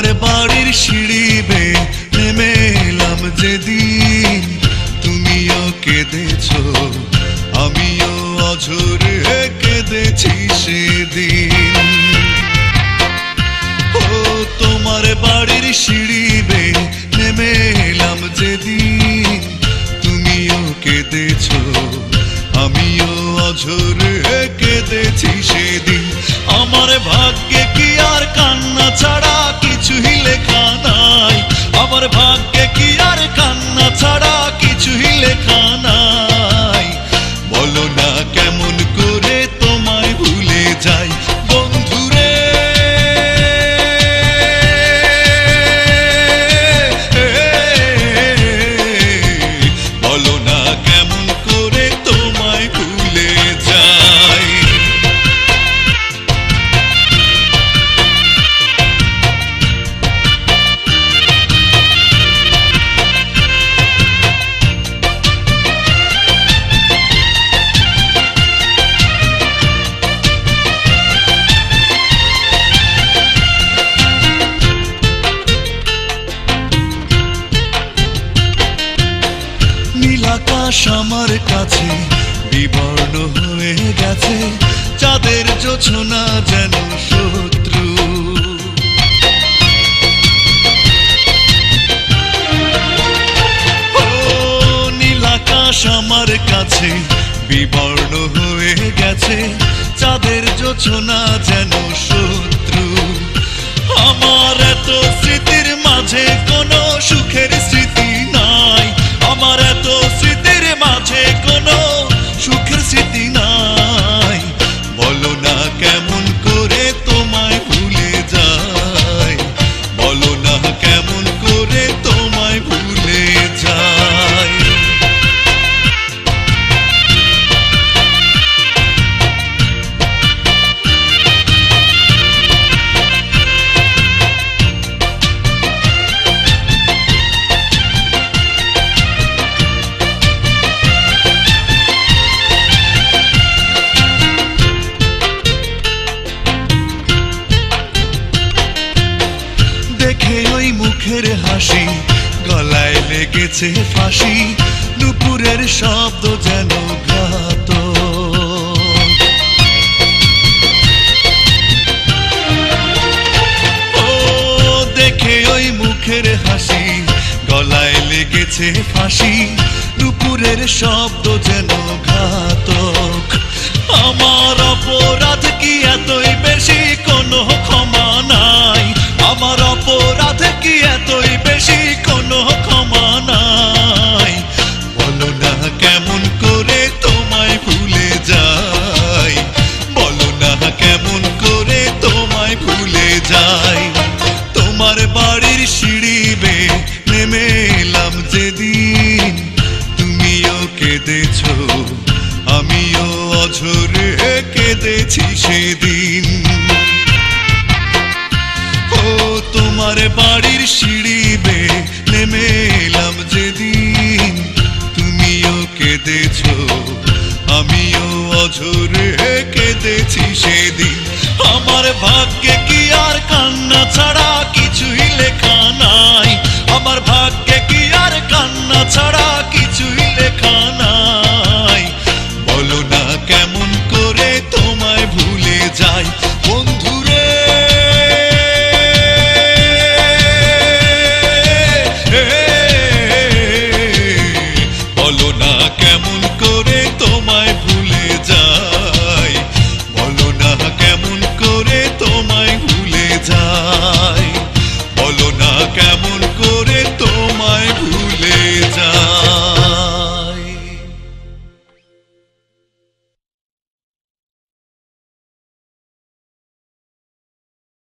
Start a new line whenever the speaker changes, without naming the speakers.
তোমার বাড়ির সিঁড়ি বে নেমে এলাম যেদিন। তুমিও কেঁদেছ, আমিও অঝরে কেঁদেছি সেদিন। ও তোমার বাড়ির সিঁড়ি আকাশ আমার কাছে বিবর্ণ হয়ে গেছে। চাঁদের জোছনা যেন শত্রু। আকাশ আমার কাছে বিবর্ণ হয়ে গেছে। চাঁদের জোছনা যেন শত্রু। আমার এত স্মৃতির মাঝে কোনো সুখের স্মৃতি দেখে ওই মুখের হাসি, গলায় লেগেছে ফাঁসি নুপুরের শব্দ যেন ঘাত দেখে ওই মুখের হাসি, গলায় লেগেছে ফাঁসি, দুপুরের শব্দ যেন ঘাতক আমার অপরাধ কি কেঁদেছি সেদিন। ও, তোমার বাড়ির সিঁড়ি বে নেমে এলাম যেদিন। তুমিও কেঁদেছো, আমিও অঝরে কেঁদেছি সেদিন। আমার ভাগ্যে কি আর কান্না ছাড়া